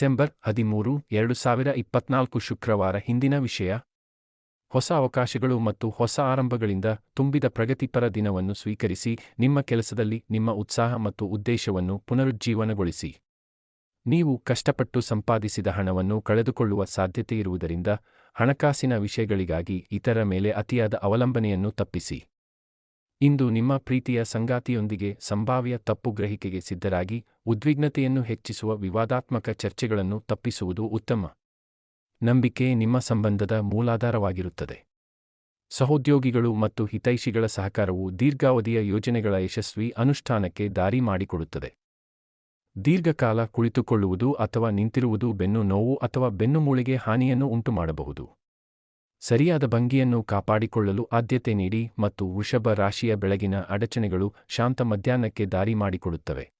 December ಹದಿಮೂರು, ಎರಡು ಸಾವಿರ ಇಪ್ಪತ್ನಾಲ್ಕು ಶುಕ್ರವಾರ ಹಿಂದಿನ ವಿಷಯ. ಹೊಸ ಅವಕಾಶಗಳು ಮತ್ತು ಹೊಸ ಆರಂಭಗಳಿಂದ ತುಂಬಿದ ಪ್ರಗತಿಪರ ದಿನವನ್ನು ಸ್ವೀಕರಿಸಿ, ನಿಮ್ಮ ಕೆಲಸದಲ್ಲಿ ನಿಮ್ಮ ಉತ್ಸಾಹ ಮತ್ತು ಉದ್ದೇಶವನ್ನು ಪುನರುಜ್ಜೀವನಗೊಳಿಸಿ. ನೀವು ಕಷ್ಟಪಟ್ಟು ಸಂಪಾದಿಸಿದ ಹಣವನ್ನು ಕಳೆದುಕೊಳ್ಳುವ ಸಾಧ್ಯತೆಯಿರುವುದರಿಂದ, ಹಣಕಾಸಿನ ವಿಷಯಗಳಿಗಾಗಿ ಇತರ ಮೇಲೆ ಅತಿಯಾದ ಅವಲಂಬನೆಯನ್ನು ತಪ್ಪಿಸಿ. ಇಂದು ನಿಮ್ಮ ಪ್ರೀತಿಯ ಸಂಗಾತಿಯೊಂದಿಗೆ ಸಂಭಾವ್ಯ ತಪ್ಪು ಗ್ರಹಿಕೆಗೆ ಸಿದ್ಧರಾಗಿ ಉದ್ವಿಗ್ನತೆಯನ್ನು ಹೆಚ್ಚಿಸುವ ವಿವಾದಾತ್ಮಕ ಚರ್ಚೆಗಳನ್ನು ತಪ್ಪಿಸುವುದು ಉತ್ತಮ. ನಂಬಿಕೆ ನಿಮ್ಮ ಸಂಬಂಧದ ಮೂಲಾಧಾರವಾಗಿರುತ್ತದೆ. ಸಹೋದ್ಯೋಗಿಗಳು ಮತ್ತು ಹಿತೈಷಿಗಳ ಸಹಕಾರವು ದೀರ್ಘಾವಧಿಯ ಯೋಜನೆಗಳ ಯಶಸ್ವಿ ಅನುಷ್ಠಾನಕ್ಕೆ ದಾರಿ ಮಾಡಿಕೊಡುತ್ತದೆ. ದೀರ್ಘಕಾಲ ಕುಳಿತುಕೊಳ್ಳುವುದು ಅಥವಾ ನಿಂತಿರುವುದು ಬೆನ್ನು ನೋವು ಅಥವಾ ಬೆನ್ನುಮೂಳೆಗೆ ಹಾನಿಯನ್ನು ಉಂಟುಮಾಡಬಹುದು. ಸರಿಯಾದ ಭಂಗಿಯನ್ನು ಕಾಪಾಡಿಕೊಳ್ಳಲು ಆದ್ಯತೆ ನೀಡಿ ಮತ್ತು ವೃಷಭ ರಾಶಿಯ ಬೆಳಗಿನ ಅಡಚಣೆಗಳು ಶಾಂತ ಮಧ್ಯಾಹ್ನಕ್ಕೆ ದಾರಿ ಮಾಡಿಕೊಡುತ್ತವೆ.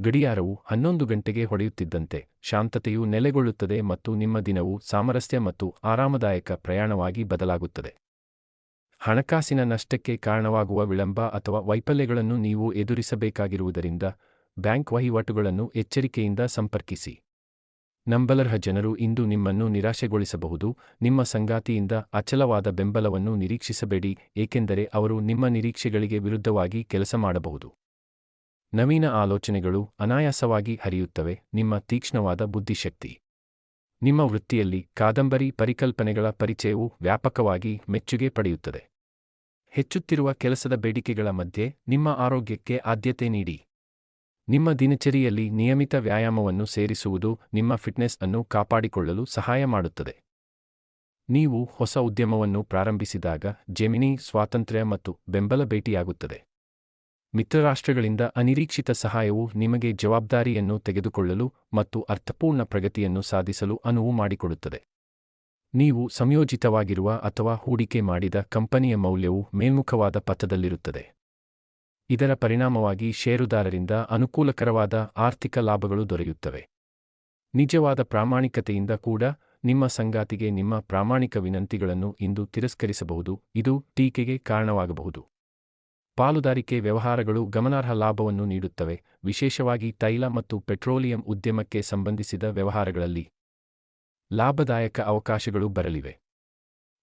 ಗಡಿಯಾರವು ಹನ್ನೊಂದು ಗಂಟೆಗೆ ಹೊಡೆಯುತ್ತಿದ್ದಂತೆ ಶಾಂತತೆಯು ನೆಲೆಗೊಳ್ಳುತ್ತದೆ ಮತ್ತು ನಿಮ್ಮ ದಿನವು ಸಾಮರಸ್ಯ ಮತ್ತು ಆರಾಮದಾಯಕ ಪ್ರಯಾಣವಾಗಿ ಬದಲಾಗುತ್ತದೆ. ಹಣಕಾಸಿನ ನಷ್ಟಕ್ಕೆ ಕಾರಣವಾಗುವ ವಿಳಂಬ ಅಥವಾ ವೈಫಲ್ಯಗಳನ್ನು ನೀವು ಎದುರಿಸಬೇಕಾಗಿರುವುದರಿಂದ ಬ್ಯಾಂಕ್ ವಹಿವಾಟುಗಳನ್ನು ಎಚ್ಚರಿಕೆಯಿಂದ ಸಂಪರ್ಕಿಸಿ. ನಂಬಲರ್ಹ ಜನರು ಇಂದು ನಿಮ್ಮನ್ನು ನಿರಾಶೆಗೊಳಿಸಬಹುದು, ನಿಮ್ಮ ಸಂಗಾತಿಯಿಂದ ಅಚಲವಾದ ಬೆಂಬಲವನ್ನು ನಿರೀಕ್ಷಿಸಬೇಡಿ, ಏಕೆಂದರೆ ಅವರು ನಿಮ್ಮ ನಿರೀಕ್ಷೆಗಳಿಗೆ ವಿರುದ್ಧವಾಗಿ ಕೆಲಸ ಮಾಡಬಹುದು. ನವೀನ ಆಲೋಚನೆಗಳು ಅನಾಯಾಸವಾಗಿ ಹರಿಯುತ್ತವೆ, ನಿಮ್ಮ ತೀಕ್ಷ್ಣವಾದ ಬುದ್ಧಿಶಕ್ತಿ. ನಿಮ್ಮ ವೃತ್ತಿಯಲ್ಲಿ ಕಾದಂಬರಿ ಪರಿಕಲ್ಪನೆಗಳ ಪರಿಚಯವು ವ್ಯಾಪಕವಾಗಿ ಮೆಚ್ಚುಗೆ ಪಡೆಯುತ್ತದೆ. ಹೆಚ್ಚುತ್ತಿರುವ ಕೆಲಸದ ಬೇಡಿಕೆಗಳ ಮಧ್ಯೆ ನಿಮ್ಮ ಆರೋಗ್ಯಕ್ಕೆ ಆದ್ಯತೆ ನೀಡಿ. ನಿಮ್ಮ ದಿನಚರಿಯಲ್ಲಿ ನಿಯಮಿತ ವ್ಯಾಯಾಮವನ್ನು ಸೇರಿಸುವುದು ನಿಮ್ಮ ಫಿಟ್ನೆಸ್ ಅನ್ನು ಕಾಪಾಡಿಕೊಳ್ಳಲು ಸಹಾಯ ಮಾಡುತ್ತದೆ. ನೀವು ಹೊಸ ಉದ್ಯಮವನ್ನು ಪ್ರಾರಂಭಿಸಿದಾಗ ಜೆಮಿನಿ ಸ್ವಾತಂತ್ರ್ಯ ಮತ್ತು ಬೆಂಬಲ ಭೇಟಿಯಾಗುತ್ತದೆ. ಮಿತ್ರರಾಷ್ಟ್ರಗಳಿಂದ ಅನಿರೀಕ್ಷಿತ ಸಹಾಯವು ನಿಮಗೆ ಜವಾಬ್ದಾರಿಯನ್ನು ತೆಗೆದುಕೊಳ್ಳಲು ಮತ್ತು ಅರ್ಥಪೂರ್ಣ ಪ್ರಗತಿಯನ್ನು ಸಾಧಿಸಲು ಅನುವು ಮಾಡಿಕೊಡುತ್ತದೆ. ನೀವು ಸಂಯೋಜಿತವಾಗಿರುವ ಅಥವಾ ಹೂಡಿಕೆ ಮಾಡಿದ ಕಂಪನಿಯ ಮೌಲ್ಯವು ಮೇಲ್ಮುಖವಾದ ಪಥದಲ್ಲಿರುತ್ತದೆ. ಇದರ ಪರಿಣಾಮವಾಗಿ ಷೇರುದಾರರಿಂದ ಅನುಕೂಲಕರವಾದ ಆರ್ಥಿಕ ಲಾಭಗಳು ದೊರೆಯುತ್ತವೆ. ನಿಜವಾದ ಪ್ರಾಮಾಣಿಕತೆಯಿಂದ ಕೂಡ ನಿಮ್ಮ ಸಂಗಾತಿಗೆ ನಿಮ್ಮ ಪ್ರಾಮಾಣಿಕ ವಿನಂತಿಗಳನ್ನು ಇಂದು ತಿರಸ್ಕರಿಸಬಹುದು. ಇದು ಟೀಕೆಗೆ ಕಾರಣವಾಗಬಹುದು. ಪಾಲುದಾರಿಕೆ ವ್ಯವಹಾರಗಳು ಗಮನಾರ್ಹ ಲಾಭವನ್ನು ನೀಡುತ್ತವೆ. ವಿಶೇಷವಾಗಿ ತೈಲ ಮತ್ತು ಪೆಟ್ರೋಲಿಯಂ ಉದ್ಯಮಕ್ಕೆ ಸಂಬಂಧಿಸಿದ ವ್ಯವಹಾರಗಳಲ್ಲಿ ಲಾಭದಾಯಕ ಅವಕಾಶಗಳು ಬರಲಿವೆ.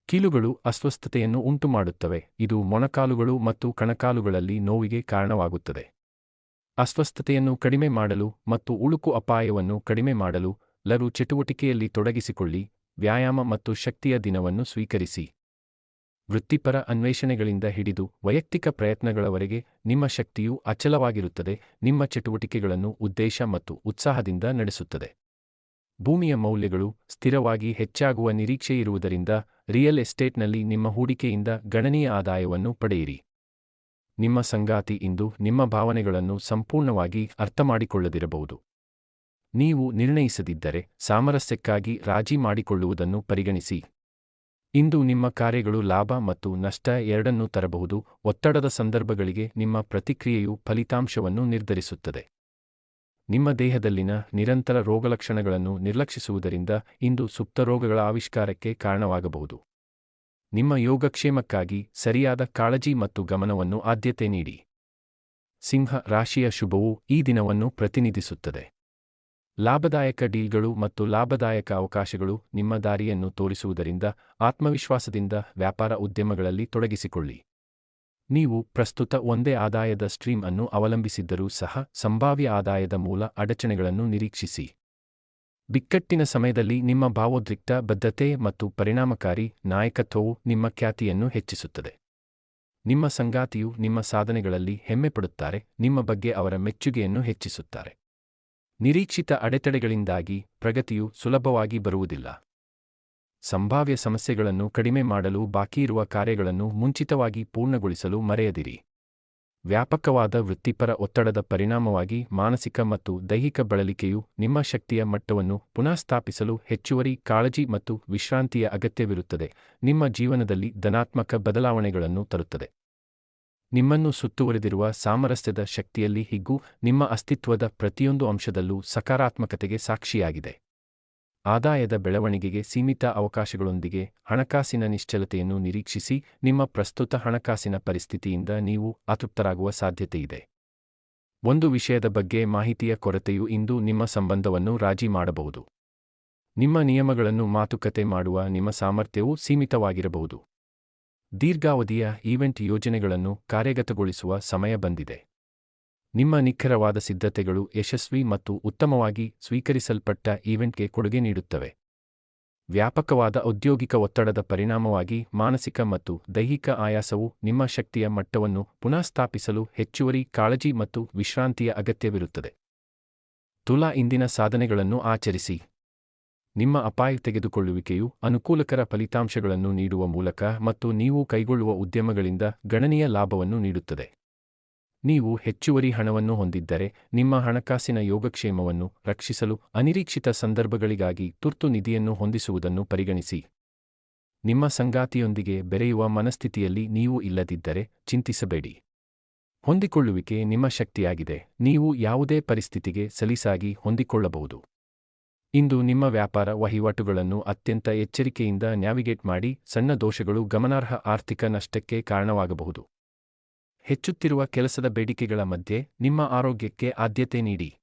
ಕೀಲುಗಳು ಅಸ್ವಸ್ಥತೆಯನ್ನು ಉಂಟುಮಾಡುತ್ತವೆ. ಇದು ಮೊಣಕಾಲುಗಳು ಮತ್ತು ಕಣಕಾಲುಗಳಲ್ಲಿ ನೋವಿಗೆ ಕಾರಣವಾಗುತ್ತದೆ. ಅಸ್ವಸ್ಥತೆಯನ್ನು ಕಡಿಮೆ ಮಾಡಲು ಮತ್ತು ಉಳುಕು ಅಪಾಯವನ್ನು ಕಡಿಮೆ ಮಾಡಲು ಲರು ಚಟುವಟಿಕೆಯಲ್ಲಿ ತೊಡಗಿಸಿಕೊಳ್ಳಿ, ವ್ಯಾಯಾಮ ಮತ್ತು ಶಕ್ತಿಯ ದಿನವನ್ನು ಸ್ವೀಕರಿಸಿ. ವೃತ್ತಿಪರ ಅನ್ವೇಷಣೆಗಳಿಂದ ಹಿಡಿದು ವೈಯಕ್ತಿಕ ಪ್ರಯತ್ನಗಳವರೆಗೆ ನಿಮ್ಮ ಶಕ್ತಿಯು ಅಚಲವಾಗಿರುತ್ತದೆ, ನಿಮ್ಮ ಚಟುವಟಿಕೆಗಳನ್ನು ಉದ್ದೇಶ ಮತ್ತು ಉತ್ಸಾಹದಿಂದ ನಡೆಸುತ್ತದೆ. ಭೂಮಿಯ ಮೌಲ್ಯಗಳು ಸ್ಥಿರವಾಗಿ ಹೆಚ್ಚಾಗುವ ನಿರೀಕ್ಷೆಯಿರುವುದರಿಂದ ರಿಯಲ್ ಎಸ್ಟೇಟ್ನಲ್ಲಿ ನಿಮ್ಮ ಹೂಡಿಕೆಯಿಂದ ಗಣನೀಯ ಆದಾಯವನ್ನು ಪಡೆಯಿರಿ. ನಿಮ್ಮ ಸಂಗಾತಿ ಇಂದು ನಿಮ್ಮ ಭಾವನೆಗಳನ್ನು ಸಂಪೂರ್ಣವಾಗಿ ಅರ್ಥಮಾಡಿಕೊಳ್ಳದಿರಬಹುದು. ನೀವು ನಿರ್ಣಯಿಸದಿದ್ದರೆ ಸಾಮರಸ್ಯಕ್ಕಾಗಿ ರಾಜಿ ಮಾಡಿಕೊಳ್ಳುವುದನ್ನು ಪರಿಗಣಿಸಿ. ಇಂದು ನಿಮ್ಮ ಕಾರ್ಯಗಳು ಲಾಭ ಮತ್ತು ನಷ್ಟ ಎರಡನ್ನೂ ತರಬಹುದು. ಒತ್ತಡದ ಸಂದರ್ಭಗಳಿಗೆ ನಿಮ್ಮ ಪ್ರತಿಕ್ರಿಯೆಯು ಫಲಿತಾಂಶವನ್ನು ನಿರ್ಧರಿಸುತ್ತದೆ. ನಿಮ್ಮ ದೇಹದಲ್ಲಿನ ನಿರಂತರ ರೋಗಲಕ್ಷಣಗಳನ್ನು ನಿರ್ಲಕ್ಷಿಸುವುದರಿಂದ ಇಂದು ಸುಪ್ತ ರೋಗಗಳ ಆವಿಷ್ಕಾರಕ್ಕೆ ಕಾರಣವಾಗಬಹುದು. ನಿಮ್ಮ ಯೋಗಕ್ಷೇಮಕ್ಕಾಗಿ ಸರಿಯಾದ ಕಾಳಜಿ ಮತ್ತು ಗಮನವನ್ನು ಆದ್ಯತೆ ನೀಡಿ. ಸಿಂಹ ರಾಶಿಯ ಶುಭವು ಈ ದಿನವನ್ನು ಪ್ರತಿನಿಧಿಸುತ್ತದೆ. ಲಾಭದಾಯಕ ಡೀಲ್ಗಳು ಮತ್ತು ಲಾಭದಾಯಕ ಅವಕಾಶಗಳು ನಿಮ್ಮ ದಾರಿಯನ್ನು ತೋರಿಸುವುದರಿಂದ ಆತ್ಮವಿಶ್ವಾಸದಿಂದ ವ್ಯಾಪಾರ ಉದ್ಯಮಗಳಲ್ಲಿ ತೊಡಗಿಸಿಕೊಳ್ಳಿ. ನೀವು ಪ್ರಸ್ತುತ ಒಂದೇ ಆದಾಯದ ಸ್ಟ್ರೀಮ್ ಅನ್ನು ಅವಲಂಬಿಸಿದ್ದರೂ ಸಹ ಸಂಭಾವ್ಯ ಆದಾಯದ ಮೂಲ ಅಡಚಣೆಗಳನ್ನು ನಿರೀಕ್ಷಿಸಿ. ಬಿಕ್ಕಟ್ಟಿನ ಸಮಯದಲ್ಲಿ ನಿಮ್ಮ ಭಾವೋದ್ರಿಕ್ತ ಬದ್ಧತೆ ಮತ್ತು ಪರಿಣಾಮಕಾರಿ ನಾಯಕತ್ವವು ನಿಮ್ಮ ಖ್ಯಾತಿಯನ್ನು ಹೆಚ್ಚಿಸುತ್ತದೆ. ನಿಮ್ಮ ಸಂಗಾತಿಯು ನಿಮ್ಮ ಸಾಧನೆಗಳಲ್ಲಿ ಹೆಮ್ಮೆಪಡುತ್ತಾರೆ ನಿಮ್ಮ ಬಗ್ಗೆ ಅವರ ಮೆಚ್ಚುಗೆಯನ್ನು ಹೆಚ್ಚಿಸುತ್ತಾರೆ. ನಿರೀಕ್ಷಿತ ಅಡೆತಡೆಗಳಿಂದಾಗಿ ಪ್ರಗತಿಯು ಸುಲಭವಾಗಿ ಬರುವುದಿಲ್ಲ. ಸಂಭಾವ್ಯ ಸಮಸ್ಯೆಗಳನ್ನು ಕಡಿಮೆ ಮಾಡಲು ಬಾಕಿಯಿರುವ ಕಾರ್ಯಗಳನ್ನು ಮುಂಚಿತವಾಗಿ ಪೂರ್ಣಗೊಳಿಸಲು ಮರೆಯದಿರಿ. ವ್ಯಾಪಕವಾದ ವೃತ್ತಿಪರ ಒತ್ತಡದ ಪರಿಣಾಮವಾಗಿ ಮಾನಸಿಕ ಮತ್ತು ದೈಹಿಕ ಬಳಲಿಕೆಯು ನಿಮ್ಮ ಶಕ್ತಿಯ ಮಟ್ಟವನ್ನು ಪುನಃಸ್ಥಾಪಿಸಲು ಹೆಚ್ಚುವರಿ ಕಾಳಜಿ ಮತ್ತು ವಿಶ್ರಾಂತಿಯ ಅಗತ್ಯವಿರುತ್ತದೆ. ನಿಮ್ಮ ಜೀವನದಲ್ಲಿ ಧನಾತ್ಮಕ ಬದಲಾವಣೆಗಳನ್ನು ತರುತ್ತದೆ. ನಿಮ್ಮನ್ನು ಸುತ್ತುವರೆದಿರುವ ಸಾಮರಸ್ಯದ ಶಕ್ತಿಯಲ್ಲಿ ಹಿಗ್ಗು ನಿಮ್ಮ ಅಸ್ತಿತ್ವದ ಪ್ರತಿಯೊಂದು ಅಂಶದಲ್ಲೂ ಸಕಾರಾತ್ಮಕತೆಗೆ ಸಾಕ್ಷಿಯಾಗಿದೆ. ಆದಾಯದ ಬೆಳವಣಿಗೆಗೆ ಸೀಮಿತ ಅವಕಾಶಗಳೊಂದಿಗೆ ಹಣಕಾಸಿನ ನಿಶ್ಚಲತೆಯನ್ನು ನಿರೀಕ್ಷಿಸಿ ನಿಮ್ಮ ಪ್ರಸ್ತುತ ಹಣಕಾಸಿನ ಪರಿಸ್ಥಿತಿಯಿಂದ ನೀವು ಅತೃಪ್ತರಾಗುವ ಸಾಧ್ಯತೆಯಿದೆ ಒಂದು ವಿಷಯದ ಬಗ್ಗೆ ಮಾಹಿತಿಯ ಕೊರತೆಯು ಇಂದು ನಿಮ್ಮ ಸಂಬಂಧವನ್ನು ರಾಜಿ ಮಾಡಬಹುದು. ನಿಮ್ಮ ನಿಯಮಗಳನ್ನು ಮಾತುಕತೆ ಮಾಡುವ ನಿಮ್ಮ ಸಾಮರ್ಥ್ಯವು ಸೀಮಿತವಾಗಿರಬಹುದು. ದೀರ್ಘಾವಧಿಯ ಈವೆಂಟ್ ಯೋಜನೆಗಳನ್ನು ಕಾರ್ಯಗತಗೊಳಿಸುವ ಸಮಯ ಬಂದಿದೆ. ನಿಮ್ಮ ನಿಖರವಾದ ಸಿದ್ಧತೆಗಳು ಯಶಸ್ವಿ ಮತ್ತು ಉತ್ತಮವಾಗಿ ಸ್ವೀಕರಿಸಲ್ಪಟ್ಟ ಈವೆಂಟ್ಗೆ ಕೊಡುಗೆ ನೀಡುತ್ತವೆ. ವ್ಯಾಪಕವಾದ ಔದ್ಯೋಗಿಕ ಒತ್ತಡದ ಪರಿಣಾಮವಾಗಿ ಮಾನಸಿಕ ಮತ್ತು ದೈಹಿಕ ಆಯಾಸವು ನಿಮ್ಮ ಶಕ್ತಿಯ ಮಟ್ಟವನ್ನು ಪುನಃಸ್ಥಾಪಿಸಲು ಹೆಚ್ಚುವರಿ ಕಾಳಜಿ ಮತ್ತು ವಿಶ್ರಾಂತಿಯ ಅಗತ್ಯವಿರುತ್ತದೆ. ತುಲಾ ಇಂದಿನ ಸಾಧನೆಗಳನ್ನು ಆಚರಿಸಿ. ನಿಮ್ಮ ಅಪಾಯ ತೆಗೆದುಕೊಳ್ಳುವಿಕೆಯು ಅನುಕೂಲಕರ ಫಲಿತಾಂಶಗಳನ್ನು ನೀಡುವ ಮೂಲಕ ಮತ್ತು ನೀವು ಕೈಗೊಳ್ಳುವ ಉದ್ಯಮಗಳಿಂದ ಗಣನೀಯ ಲಾಭವನ್ನು ನೀಡುತ್ತದೆ. ನೀವು ಹೆಚ್ಚುವರಿ ಹಣವನ್ನು ಹೊಂದಿದ್ದರೆ ನಿಮ್ಮ ಹಣಕಾಸಿನ ಯೋಗಕ್ಷೇಮವನ್ನು ರಕ್ಷಿಸಲು ಅನಿರೀಕ್ಷಿತ ಸಂದರ್ಭಗಳಿಗಾಗಿ ತುರ್ತು ನಿಧಿಯನ್ನು ಹೊಂದಿಸುವುದನ್ನು ಪರಿಗಣಿಸಿ. ನಿಮ್ಮ ಸಂಗಾತಿಯೊಂದಿಗೆ ಬೆರೆಯುವ ಮನಸ್ಥಿತಿಯಲ್ಲಿ ನೀವು ಇಲ್ಲದಿದ್ದರೆ ಚಿಂತಿಸಬೇಡಿ. ಹೊಂದಿಕೊಳ್ಳುವಿಕೆ ನಿಮ್ಮ ಶಕ್ತಿಯಾಗಿದೆ. ನೀವು ಯಾವುದೇ ಪರಿಸ್ಥಿತಿಗೆ ಸಲೀಸಾಗಿ ಹೊಂದಿಕೊಳ್ಳಬಹುದು. ಇಂದು ನಿಮ್ಮ ವ್ಯಾಪಾರ ವಹಿವಾಟುಗಳನ್ನು ಅತ್ಯಂತ ಎಚ್ಚರಿಕೆಯಿಂದ ನ್ಯಾವಿಗೇಟ್ ಮಾಡಿ ಸಣ್ಣ ದೋಷಗಳು ಗಮನಾರ್ಹ ಆರ್ಥಿಕ ನಷ್ಟಕ್ಕೆ ಕಾರಣವಾಗಬಹುದು. ಹೆಚ್ಚುತ್ತಿರುವ ಕೆಲಸದ ಬೇಡಿಕೆಗಳ ಮಧ್ಯೆ ನಿಮ್ಮ ಆರೋಗ್ಯಕ್ಕೆ ಆದ್ಯತೆ ನೀಡಿ.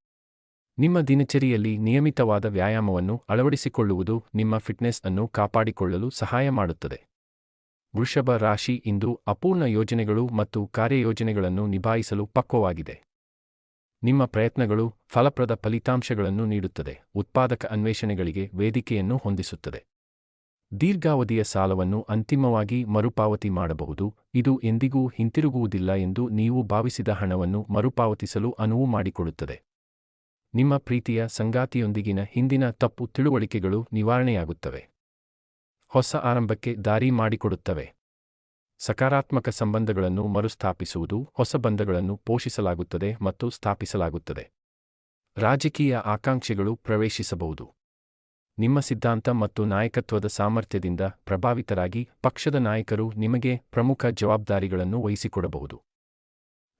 ನಿಮ್ಮ ದಿನಚರಿಯಲ್ಲಿ ನಿಯಮಿತವಾದ ವ್ಯಾಯಾಮವನ್ನು ಅಳವಡಿಸಿಕೊಳ್ಳುವುದು ನಿಮ್ಮ ಫಿಟ್ನೆಸ್ ಅನ್ನು ಕಾಪಾಡಿಕೊಳ್ಳಲು ಸಹಾಯ ಮಾಡುತ್ತದೆ. ವೃಷಭ ರಾಶಿ ಇಂದು ಅಪೂರ್ಣ ಯೋಜನೆಗಳು ಮತ್ತು ಕಾರ್ಯಯೋಜನೆಗಳನ್ನು ನಿಭಾಯಿಸಲು ಪಕ್ವವಾಗಿದೆ. ನಿಮ್ಮ ಪ್ರಯತ್ನಗಳು ಫಲಪ್ರದ ಫಲಿತಾಂಶಗಳನ್ನು ನೀಡುತ್ತದೆ. ಉತ್ಪಾದಕ ಅನ್ವೇಷಣೆಗಳಿಗೆ ವೇದಿಕೆಯನ್ನು ಹೊಂದಿಸುತ್ತದೆ. ದೀರ್ಘಾವಧಿಯ ಸಾಲವನ್ನು ಅಂತಿಮವಾಗಿ ಮರುಪಾವತಿ ಮಾಡಬಹುದು. ಇದು ಎಂದಿಗೂ ಹಿಂತಿರುಗುವುದಿಲ್ಲ ಎಂದು ನೀವು ಭಾವಿಸಿದ ಹಣವನ್ನು ಮರುಪಾವತಿಸಲು ಅನುವು ಮಾಡಿಕೊಡುತ್ತದೆ. ನಿಮ್ಮ ಪ್ರೀತಿಯ ಸಂಗಾತಿಯೊಂದಿಗಿನ ಹಿಂದಿನ ತಪ್ಪು ತಿಳುವಳಿಕೆಗಳು ನಿವಾರಣೆಯಾಗುತ್ತವೆ. ಹೊಸ ಆರಂಭಕ್ಕೆ ದಾರಿ ಮಾಡಿಕೊಡುತ್ತವೆ. ಸಕಾರಾತ್ಮಕ ಸಂಬಂಧಗಳನ್ನು ಮರುಸ್ಥಾಪಿಸುವುದು ಹೊಸ ಬಂಧಗಳನ್ನು ಪೋಷಿಸಲಾಗುತ್ತದೆ ಮತ್ತು ಸ್ಥಾಪಿಸಲಾಗುತ್ತದೆ. ರಾಜಕೀಯ ಆಕಾಂಕ್ಷೆಗಳು ಪ್ರವೇಶಿಸಬಹುದು. ನಿಮ್ಮ ಸಿದ್ಧಾಂತ ಮತ್ತು ನಾಯಕತ್ವದ ಸಾಮರ್ಥ್ಯದಿಂದ ಪ್ರಭಾವಿತರಾಗಿ ಪಕ್ಷದ ನಾಯಕರು ನಿಮಗೆ ಪ್ರಮುಖ ಜವಾಬ್ದಾರಿಗಳನ್ನು ವಹಿಸಿಕೊಡಬಹುದು.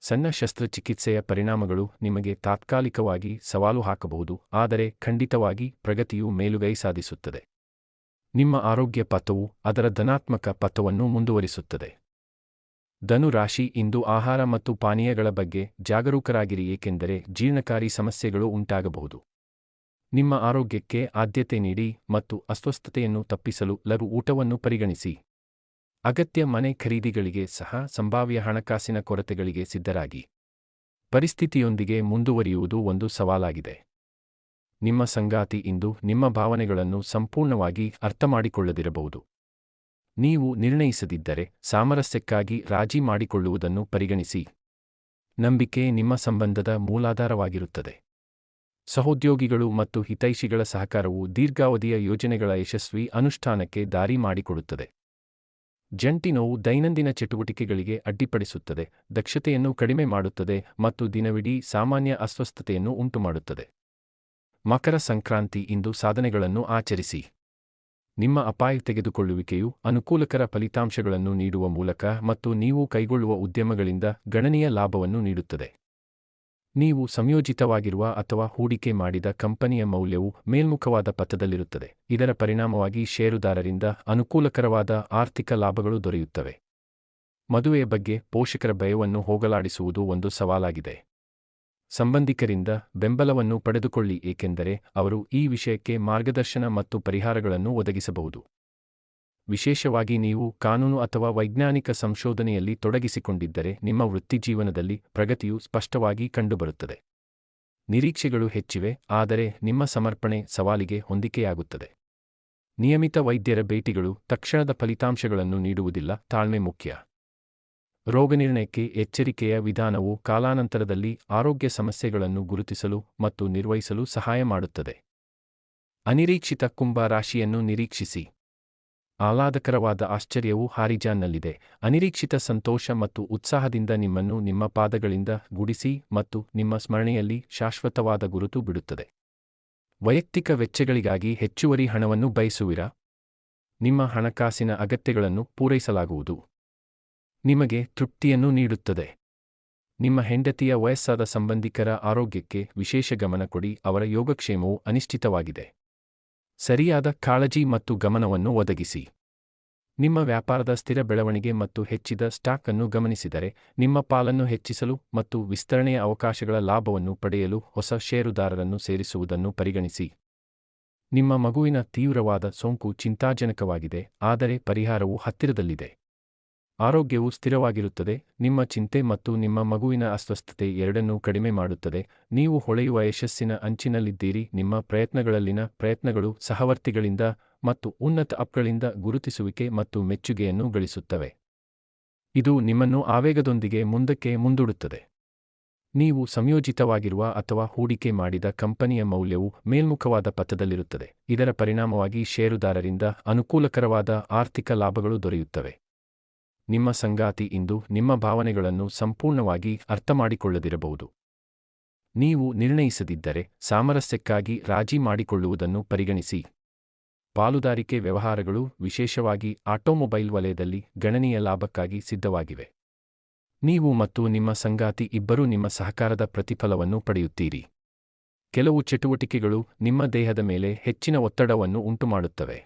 ಸಣ್ಣ ಶಸ್ತ್ರಚಿಕಿತ್ಸೆಯ ಪರಿಣಾಮಗಳು ನಿಮಗೆ ತಾತ್ಕಾಲಿಕವಾಗಿ ಸವಾಲು ಹಾಕಬಹುದು, ಆದರೆ ಖಂಡಿತವಾಗಿ ಪ್ರಗತಿಯು ಮೇಲುಗೈ ಸಾಧಿಸುತ್ತದೆ. ನಿಮ್ಮ ಆರೋಗ್ಯ ಪಥವು ಅದರ ಧನಾತ್ಮಕ ಪಥವನ್ನು ಮುಂದುವರಿಸುತ್ತದೆ. ಧನು ರಾಶಿ ಇಂದು ಆಹಾರ ಮತ್ತು ಪಾನೀಯಗಳ ಬಗ್ಗೆ ಜಾಗರೂಕರಾಗಿರಿ, ಏಕೆಂದರೆ ಜೀರ್ಣಕಾರಿ ಸಮಸ್ಯೆಗಳು ಉಂಟಾಗಬಹುದು. ನಿಮ್ಮ ಆರೋಗ್ಯಕ್ಕೆ ಆದ್ಯತೆ ನೀಡಿ ಮತ್ತು ಅಸ್ವಸ್ಥತೆಯನ್ನು ತಪ್ಪಿಸಲು ಲಘು ಊಟವನ್ನು ಪರಿಗಣಿಸಿ. ಅಗತ್ಯ ಮನೆ ಖರೀದಿಗಳಿಗೆ ಸಹ ಸಂಭಾವ್ಯ ಹಣಕಾಸಿನ ಕೊರತೆಗಳಿಗೆ ಸಿದ್ಧರಾಗಿ. ಪರಿಸ್ಥಿತಿಯೊಂದಿಗೆ ಮುಂದುವರಿಯುವುದು ಒಂದು ಸವಾಲಾಗಿದೆ. ನಿಮ್ಮ ಸಂಗಾತಿ ಇಂದು ನಿಮ್ಮ ಭಾವನೆಗಳನ್ನು ಸಂಪೂರ್ಣವಾಗಿ ಅರ್ಥಮಾಡಿಕೊಳ್ಳದಿರಬಹುದು. ನೀವು ನಿರ್ಣಯಿಸದಿದ್ದರೆ ಸಾಮರಸ್ಯಕ್ಕಾಗಿ ರಾಜಿ ಮಾಡಿಕೊಳ್ಳುವುದನ್ನು ಪರಿಗಣಿಸಿ. ನಂಬಿಕೆ ನಿಮ್ಮ ಸಂಬಂಧದ ಮೂಲಾಧಾರವಾಗಿರುತ್ತದೆ. ಸಹೋದ್ಯೋಗಿಗಳು ಮತ್ತು ಹಿತೈಷಿಗಳ ಸಹಕಾರವು ದೀರ್ಘಾವಧಿಯ ಯೋಜನೆಗಳ ಯಶಸ್ವಿ ಅನುಷ್ಠಾನಕ್ಕೆ ದಾರಿ ಮಾಡಿಕೊಡುತ್ತದೆ. ಜಂಟಿ ನೋವು ದೈನಂದಿನ ಚಟುವಟಿಕೆಗಳಿಗೆ ಅಡ್ಡಿಪಡಿಸುತ್ತದೆ, ದಕ್ಷತೆಯನ್ನು ಕಡಿಮೆ ಮಾಡುತ್ತದೆ ಮತ್ತು ದಿನವಿಡೀ ಸಾಮಾನ್ಯ ಅಸ್ವಸ್ಥತೆಯನ್ನು ಉಂಟುಮಾಡುತ್ತದೆ. ಮಕರ ಸಂಕ್ರಾಂತಿ ಇಂದು ಸಾಧನೆಗಳನ್ನು ಆಚರಿಸಿ. ನಿಮ್ಮ ಅಪಾಯ ತೆಗೆದುಕೊಳ್ಳುವಿಕೆಯು ಅನುಕೂಲಕರ ಫಲಿತಾಂಶಗಳನ್ನು ನೀಡುವ ಮೂಲಕ ಮತ್ತು ನೀವು ಕೈಗೊಳ್ಳುವ ಉದ್ಯಮಗಳಿಂದ ಗಣನೀಯ ಲಾಭವನ್ನು ನೀಡುತ್ತದೆ. ನೀವು ಸಂಯೋಜಿತವಾಗಿರುವ ಅಥವಾ ಹೂಡಿಕೆ ಮಾಡಿದ ಕಂಪನಿಯ ಮೌಲ್ಯವು ಮೇಲ್ಮುಖವಾದ ಪಥದಲ್ಲಿರುತ್ತದೆ. ಇದರ ಪರಿಣಾಮವಾಗಿ ಷೇರುದಾರರಿಂದ ಅನುಕೂಲಕರವಾದ ಆರ್ಥಿಕ ಲಾಭಗಳು ದೊರೆಯುತ್ತವೆ. ಮದುವೆಯ ಬಗ್ಗೆ ಪೋಷಕರ ಭಯವನ್ನು ಹೋಗಲಾಡಿಸುವುದು ಒಂದು ಸವಾಲಾಗಿದೆ. ಸಂಬಂಧಿಕರಿಂದ ಬೆಂಬಲವನ್ನು ಪಡೆದುಕೊಳ್ಳಿ, ಏಕೆಂದರೆ ಅವರು ಈ ವಿಷಯಕ್ಕೆ ಮಾರ್ಗದರ್ಶನ ಮತ್ತು ಪರಿಹಾರಗಳನ್ನು ಒದಗಿಸಬಹುದು. ವಿಶೇಷವಾಗಿ ನೀವು ಕಾನೂನು ಅಥವಾ ವೈಜ್ಞಾನಿಕ ಸಂಶೋಧನೆಯಲ್ಲಿ ತೊಡಗಿಸಿಕೊಂಡಿದ್ದರೆ ನಿಮ್ಮ ವೃತ್ತಿಜೀವನದಲ್ಲಿ ಪ್ರಗತಿಯು ಸ್ಪಷ್ಟವಾಗಿ ಕಂಡುಬರುತ್ತದೆ. ನಿರೀಕ್ಷೆಗಳು ಹೆಚ್ಚಿವೆ, ಆದರೆ ನಿಮ್ಮ ಸಮರ್ಪಣೆ ಸವಾಲಿಗೆ ಹೊಂದಿಕೆಯಾಗುತ್ತದೆ. ನಿಯಮಿತ ವೈದ್ಯರ ಭೇಟಿಗಳು ತಕ್ಷಣದ ಫಲಿತಾಂಶಗಳನ್ನು ನೀಡುವುದಿಲ್ಲ, ತಾಳ್ಮೆ ಮುಖ್ಯ. ರೋಗನಿರ್ಣಯಕ್ಕೆ ಎಚ್ಚರಿಕೆಯ ವಿಧಾನವು ಕಾಲಾನಂತರದಲ್ಲಿ ಆರೋಗ್ಯ ಸಮಸ್ಯೆಗಳನ್ನು ಗುರುತಿಸಲು ಮತ್ತು ನಿರ್ವಹಿಸಲು ಸಹಾಯ ಮಾಡುತ್ತದೆ. ಅನಿರೀಕ್ಷಿತ ಕುಂಭ ರಾಶಿಯನ್ನು ನಿರೀಕ್ಷಿಸಿ. ಆಹ್ಲಾದಕರವಾದ ಆಶ್ಚರ್ಯವು ಹಾರಿಜಾನ್ನಲ್ಲಿದೆ. ಅನಿರೀಕ್ಷಿತ ಸಂತೋಷ ಮತ್ತು ಉತ್ಸಾಹದಿಂದ ನಿಮ್ಮನ್ನು ನಿಮ್ಮ ಪಾದಗಳಿಂದ ಗುಡಿಸಿ ಮತ್ತು ನಿಮ್ಮ ಸ್ಮರಣೆಯಲ್ಲಿ ಶಾಶ್ವತವಾದ ಗುರುತು ಬಿಡುತ್ತದೆ. ವೈಯಕ್ತಿಕ ವೆಚ್ಚಗಳಿಗಾಗಿ ಹೆಚ್ಚುವರಿ ಹಣವನ್ನು ಬಯಸುವಿರಾ? ನಿಮ್ಮ ಹಣಕಾಸಿನ ಅಗತ್ಯಗಳನ್ನು ಪೂರೈಸಲಾಗುವುದು. ನಿಮಗೆ ತೃಪ್ತಿಯನ್ನು ನೀಡುತ್ತದೆ. ನಿಮ್ಮ ಹೆಂಡತಿಯ ವಯಸ್ಸಾದ ಸಂಬಂಧಿಕರ ಆರೋಗ್ಯಕ್ಕೆ ವಿಶೇಷ ಗಮನ ಕೊಡಿ, ಅವರ ಯೋಗಕ್ಷೇಮವು ಅನಿಶ್ಚಿತವಾಗಿದೆ. ಸರಿಯಾದ ಕಾಳಜಿ ಮತ್ತು ಗಮನವನ್ನು ಒದಗಿಸಿ. ನಿಮ್ಮ ವ್ಯಾಪಾರದ ಸ್ಥಿರ ಬೆಳವಣಿಗೆ ಮತ್ತು ಹೆಚ್ಚಿದ ಸ್ಟಾಕ್ ಅನ್ನು ಗಮನಿಸಿದರೆ, ನಿಮ್ಮ ಪಾಲನ್ನು ಹೆಚ್ಚಿಸಲು ಮತ್ತು ವಿಸ್ತರಣೆಯ ಅವಕಾಶಗಳ ಲಾಭವನ್ನು ಪಡೆಯಲು ಹೊಸ ಷೇರುದಾರರನ್ನು ಸೇರಿಸುವುದನ್ನು ಪರಿಗಣಿಸಿ. ನಿಮ್ಮ ಮಗುವಿನ ತೀವ್ರವಾದ ಸೋಂಕು ಚಿಂತಾಜನಕವಾಗಿದೆ, ಆದರೆ ಪರಿಹಾರವು ಹತ್ತಿರದಲ್ಲಿದೆ. ಆರೋಗ್ಯವು ಸ್ಥಿರವಾಗಿರುತ್ತದೆ, ನಿಮ್ಮ ಚಿಂತೆ ಮತ್ತು ನಿಮ್ಮ ಮಗುವಿನ ಅಸ್ವಸ್ಥತೆ ಎರಡನ್ನೂ ಕಡಿಮೆ ಮಾಡುತ್ತದೆ, ನೀವು ಹೊಳೆಯುವ ಯಶಸ್ಸಿನ ಅಂಚಿನಲ್ಲಿದ್ದೀರಿ, ನಿಮ್ಮ ಪ್ರಯತ್ನಗಳಲ್ಲಿನ ಪ್ರಯತ್ನಗಳು ಸಹವರ್ತಿಗಳಿಂದ ಮತ್ತು ಉನ್ನತ ಅಪ್ಗಳಿಂದ ಗುರುತಿಸುವಿಕೆ ಮತ್ತು ಮೆಚ್ಚುಗೆಯನ್ನು ಗಳಿಸುತ್ತವೆ. ಇದು ನಿಮ್ಮನ್ನು ಆವೇಗದೊಂದಿಗೆ ಮುಂದಕ್ಕೆ ಮುಂದೂಡುತ್ತದೆ. ನೀವು ಸಂಯೋಜಿತವಾಗಿರುವ ಅಥವಾ ಹೂಡಿಕೆ ಮಾಡಿದ ಕಂಪನಿಯ ಮೌಲ್ಯವು ಮೇಲ್ಮುಖವಾದ ಪಥದಲ್ಲಿರುತ್ತದೆ, ಇದರ ಪರಿಣಾಮವಾಗಿ ಷೇರುದಾರರಿಂದ ಅನುಕೂಲಕರವಾದ ಆರ್ಥಿಕ ಲಾಭಗಳು ದೊರೆಯುತ್ತವೆ. ನಿಮ್ಮ ಸಂಗಾತಿ ಇಂದು ನಿಮ್ಮ ಭಾವನೆಗಳನ್ನು ಸಂಪೂರ್ಣವಾಗಿ ಅರ್ಥಮಾಡಿಕೊಳ್ಳದಿರಬಹುದು. ನೀವು ನಿರ್ಣಯಿಸದಿದ್ದರೆ ಸಾಮರಸ್ಯಕ್ಕಾಗಿ ರಾಜಿ ಮಾಡಿಕೊಳ್ಳುವುದನ್ನು ಪರಿಗಣಿಸಿ. ಪಾಲುದಾರಿಕೆ ವ್ಯವಹಾರಗಳು ವಿಶೇಷವಾಗಿ ಆಟೋಮೊಬೈಲ್ ವಲಯದಲ್ಲಿ ಗಣನೀಯ ಲಾಭಕ್ಕಾಗಿ ಸಿದ್ಧವಾಗಿವೆ. ನೀವು ಮತ್ತು ನಿಮ್ಮ ಸಂಗಾತಿ ಇಬ್ಬರೂ ನಿಮ್ಮ ಸಹಕಾರದ ಪ್ರತಿಫಲವನ್ನು ಪಡೆಯುತ್ತೀರಿ. ಕೆಲವು ಚಟುವಟಿಕೆಗಳು ನಿಮ್ಮ ದೇಹದ ಮೇಲೆ ಹೆಚ್ಚಿನ ಒತ್ತಡವನ್ನು ಉಂಟುಮಾಡುತ್ತವೆ.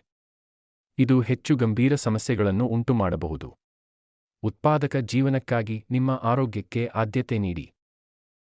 ಇದು ಹೆಚ್ಚು ಗಂಭೀರ ಸಮಸ್ಯೆಗಳನ್ನು ಉಂಟುಮಾಡಬಹುದು. ಉತ್ಪಾದಕ ಜೀವನಕ್ಕಾಗಿ ನಿಮ್ಮ ಆರೋಗ್ಯಕ್ಕೆ ಆದ್ಯತೆ ನೀಡಿ.